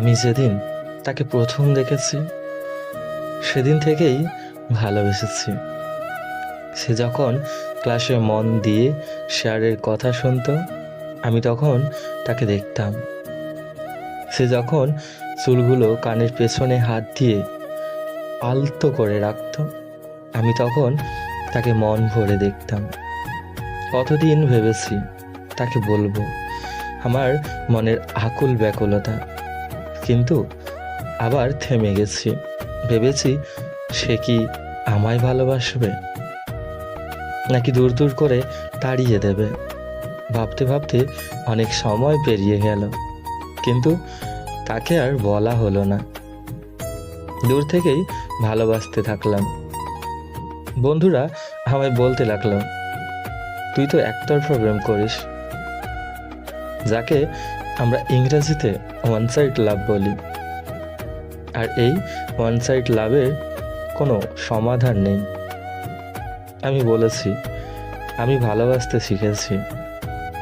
আমি যেদিন তাকে প্রথম দেখেছি, সেদিন থেকেই ভালোবেসেছি। সে যখন ক্লাসে মন দিয়ে স্যারের কথা শুনতো, আমি তখন তাকে দেখতাম। সে যখন চুলগুলো কানের পেছনে হাত দিয়ে আলতো করে রাখতো, আমি তখন তাকে মন ভরে দেখতাম। কতদিন ভেবেছি তাকে বলব। আমার মনের আকুল ব্যাকুলতা। কিন্তু আবার থেমে গেছি। ভেবেছি সে কি আমায় ভালোবাসবে? নাকি দূর দূর করে তাড়িয়ে দেবে? ভাবতে ভাবতে অনেক সময় পেরিয়ে গেল। কিন্তু তাকে আর বলা হলো না। দূর থেকেই ভালোবাসতে থাকলাম। বন্ধুরা, আমায় বলতে লাগল, তুই তো একতরফা প্রেম করিস। যাকে আমরা ইংরেজিতে ওয়ান সাইড লাভ বলি। আর এই ওয়ান সাইড লাভের কোনো সমাধান নেই। আমি বলেছি, আমি ভালোবাসতে শিখেছি।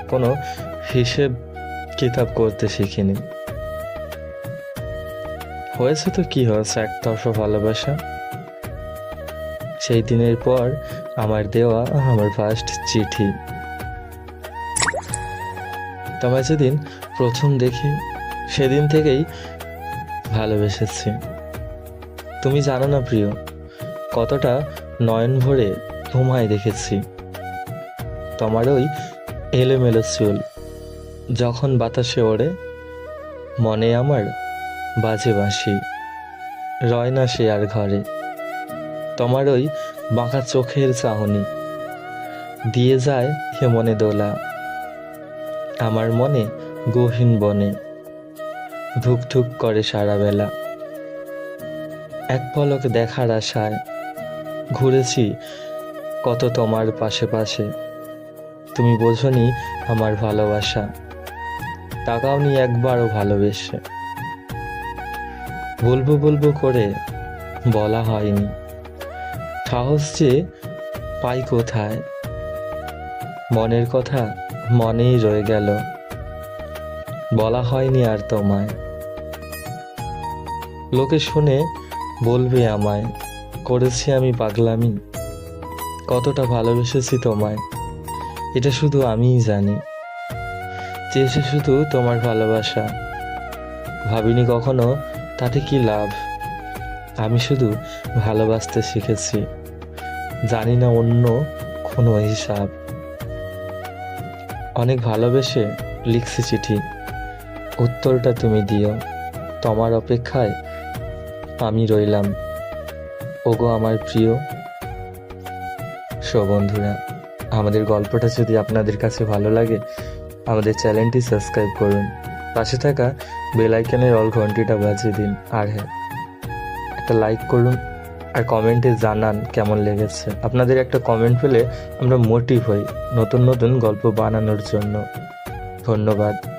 কোনো হিসেব কিতাব করতে শিখিনি। হয়েছে তো কি হয়েছে একতরফা ভালোবাসা? সেই দিনের পর আমার দেওয়া আমার ফার্স্ট চিঠি। তোমায় যেদিন প্রথম দেখি, সেদিন থেকেই ভালোবেসেছি। তুমি জানো না প্রিয়, কতটা নয়ন ভরে তোমায় দেখেছি। তোমার ওই এলোমেলো চুল, যখন বাতাসে ওড়ে, মনে আমার বাজে বাঁশি, রয় না সে আর ঘরে। তোমার ওই বাঁকা চোখের চাহনি, দিয়ে যায় হে মনে দোলা। আমার মনে গহীন বনে ধুক ধুক করে সারা বেলা। এক পলক দেখার আশায় ঘুরেছি কত তোমার পাশে পাশে। তুমি বোঝনি আমার ভালোবাসা, তাকাওনি একবারও ভালোবেসে। বলব বলব করে বলা হয়নি, সাহস যে পাই কোথায়? মনের কথা মনেই রয়ে গেল। বলা হয়নি আর তোমায়। লোকে শুনে, বলবে আমায়, করেছি আমি পাগলামি। কতটা ভালোবেসেছি তোমায়, এটা শুধু আমিই জানি। চেয়েছি শুধু তোমার ভালোবাসা। ভাবিনি কখনো, তাতে কি লাভ? আমি শুধু ভালোবাসতে শিখেছি। জানি না অন্য কোনো হিসাব। অনেক ভালোবেসে লিখছি চিঠি। উত্তরটা তুমি দিও। তোমার অপেক্ষায় আমি রইলাম। ওগো আমার প্রিয়। সো বন্ধুরা, আমাদের গল্পটা যদি আপনাদের কাছে ভালো লাগে, আমাদের চ্যানেলটি সাবস্ক্রাইব করুন। পাশে থাকা বেল আইকনের অল ঘন্টিটা বাজিয়ে দিন। আর হ্যাঁ একটা লাইক করুন আর কমেন্টে জানান কেমন লেগেছে। আপনাদের একটা কমেন্ট পেলে আমরা মোটিভ হই নতুন নতুন গল্প বানানোর জন্য। ধন্যবাদ।